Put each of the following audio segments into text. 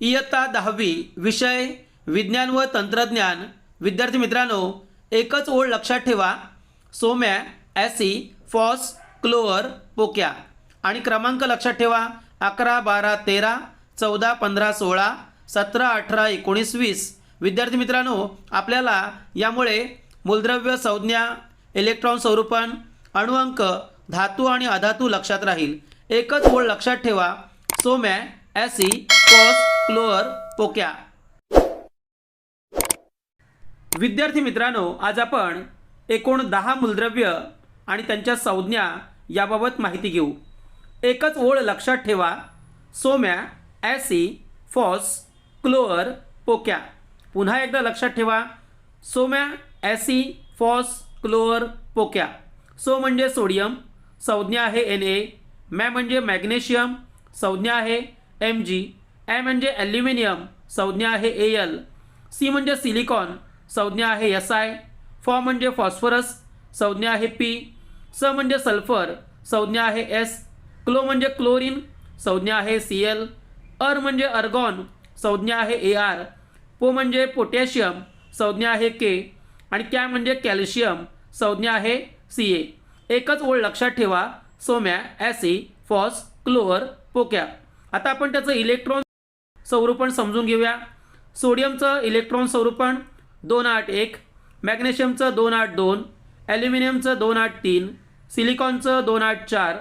इयत्ता दहावी विषय विज्ञान व तंत्रज्ञान. विद्यार्थी मित्रांनो एकच ओळ लक्षात ठेवा. सोम्या ॲसी फॉस क्लोअर पोक्या. आणि क्रमांक लक्षात ठेवा. अकरा बारा तेरा चौदा पंधरा सोळा सतरा अठरा एकोणीस वीस. विद्यार्थी मित्रांनो आपल्याला यामुळे मूलद्रव्य संज्ञा इलेक्ट्रॉन स्वरूपण अणुअंक धातू आणि अधातू लक्षात राहील. एकच ओळ लक्षात ठेवा. सोम्या ॲसी फॉस क्लोअर पोक्या. विद्यार्थी मित्रांनो आज आपण एकूण दहा मूलद्रव्य आणि त्यांच्या संज्ञा याबाबत माहिती घेऊ. एकच ओळ लक्षात ठेवा. सोम्या ॲसी फॉस क्लोअर पोक्या. पुन्हा एकदा लक्षात ठेवा. सोम्या ॲसी फॉस क्लोअर पोक्या. सो म्हणजे सोडियम संज्ञा आहे एन ए मॅ म्हणजे मॅग्नेशियम संज्ञा आहे एम जी ए म्हणजे ॲल्युमिनियम संज्ञा आहे ए एल सी म्हणजे सिलिकॉन संज्ञा आहे एस आय फॉ म्हणजे फॉस्फरस संज्ञा आहे पी स म्हणजे सल्फर संज्ञा आहे एस क्लो म्हणजे क्लोरीन संज्ञा आहे सी एल अर म्हणजे अर्गॉन संज्ञा आहे ए आर पो म्हणजे पोटॅशियम संज्ञा आहे के आणि कॅ म्हणजे कॅल्शियम संज्ञा आहे सी ए एकच ओळ लक्षात ठेवा. सोम्या ॲसी फॉस क्लोअर पोक्या आता आपण त्याचं इलेक्ट्रॉन स्वरूपण समजून घेऊया सोडियमचं इलेक्ट्रॉन स्वरूपण दोन आठ एक मॅग्नेशियमचं दोन आठ दोन ॲल्युमिनियमचं दोन आठ तीन सिलिकॉनचं दोन आठ चार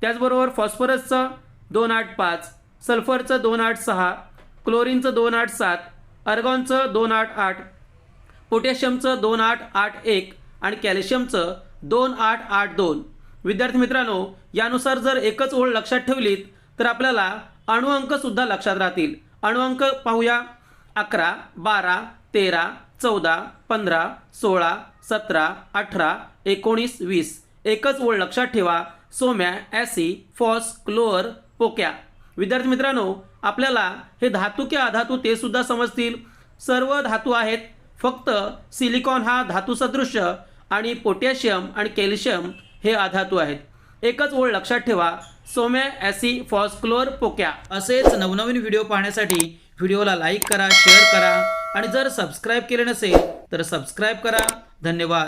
त्याचबरोबर फॉस्फरसचं दोन आठ पाच सल्फरचं दोन आठ सहा क्लोरीनचं दोन आठ सात अर्गॉनचं दोन आठ आठ पोटॅशियमचं दोन आठ आठ एक आणि कॅल्शियमचं दोन आठ आठ दोन विद्यार्थी मित्रांनो यानुसार जर एकच ओळ लक्षात ठेवलीत तर आपल्याला अणुअंकसुद्धा लक्षात राहतील. अणुअंक पाहूया. अकरा बारा तेरा चौदा पंधरा सोळा सतरा अठरा एकोणीस वीस. एकच ओळ लक्षात ठेवा. सोम्या ॲसी फॉस क्लोअर पोक्या. विद्यार्थी मित्रांनो आपल्याला हे धातू किंवा अधातू ते सुद्धा समजतील. सर्व धातू आहेत. फक्त सिलिकॉन हा धातूसदृश्य आणि पोटॅशियम आणि कॅल्शियम हे अधातू आहेत. एकच ओळ लक्षात ठेवा. सोम्या ॲसी फॉस पोक्या. असेच नवनवीन व्हिडिओ पाहण्यासाठी व्हिडिओला लाईक करा शेअर करा आणि जर सबस्क्राईब केले नसेल तर सबस्क्राईब करा. धन्यवाद.